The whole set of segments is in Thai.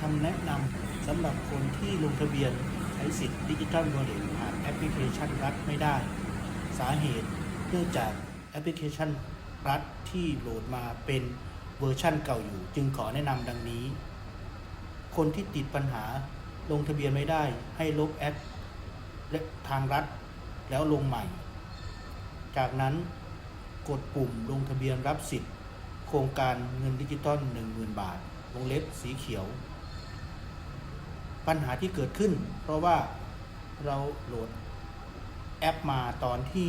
คำแนะนำสำหรับคนที่ลงทะเบียนใช้สิทธิ์ดิจิทัลวอลเล็ตผ่านแอปพลิเคชันรัฐไม่ได้ สาเหตุเนื่องจากแอปพลิเคชันรัฐที่โหลดมาเป็นเวอร์ชั่นเก่าอยู่ จึงขอแนะนำดังนี้ คนที่ติดปัญหาลงทะเบียนไม่ได้ให้ลบแอปและทางรัฐแล้วลงใหม่ จากนั้นกดปุ่มลงทะเบียนรับสิทธิ์ โครงการเงินดิจิตอล10,000 บาท วงเล็บสีเขียว ปัญหาที่เกิดขึ้น เพราะว่าเราโหลดแอปมาตอนที่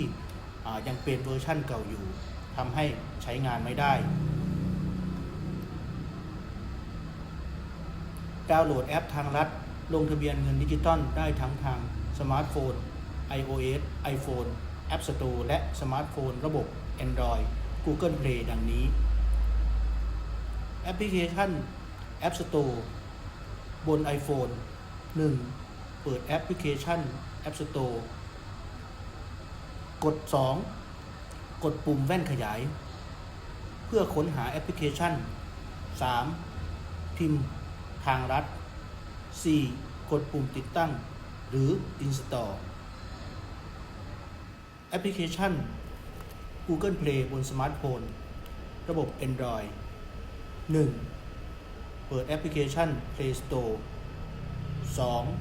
ยังเป็นเวอร์ชั่นเก่าอยู่ทำให้ใช้งานไม่ได้ ดาวน์โหลดแอปทางรัฐ ลงทะเบียนเงินดิจิตอลได้ทั้งทางสมาร์ทโฟน iOS iPhone App Store และสมาร์ทโฟนระบบ Android Google Play ดังนี้ แอปพลิเคชัน App Store บน iPhone 1. เปิดแอปพลิเคชัน App Store กด 2 กดปุ่มแว่นขยาย เพื่อค้นหาแอปพลิเคชัน 3. พิมพ์ทางรัฐ 4. กดปุ่มติดตั้ง หรือ Install แอปพลิเคชัน Google Play บนสมาร์ทโฟน ระบบ Android 1. เปิดแอปพลิเคชัน Play Store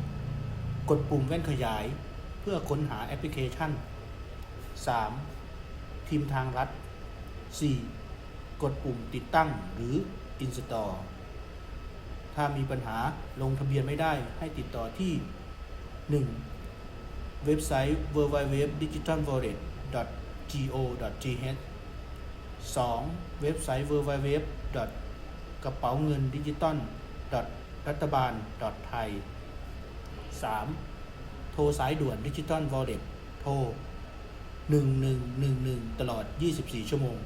2. กดปุ่มแว่นขยาย เพื่อค้นหาแอปพลิเคชัน 3. พิมพ์ทางรัฐ 4. กดปุ่มติดตั้งหรือ Install ถ้ามีปัญหาลงทะเบียนไม่ได้ให้ติดต่อที่ 1. เว็บไซต์ www.digitalwallet.go.th 2. เว็บไซต์ www. กระเป๋าเงินดิจิตอลรัฐบาล ไทย 3. โทรสายด่วนดิจิตอลวอลเล็ตโทร 1111 ตลอด 24 ชั่วโมง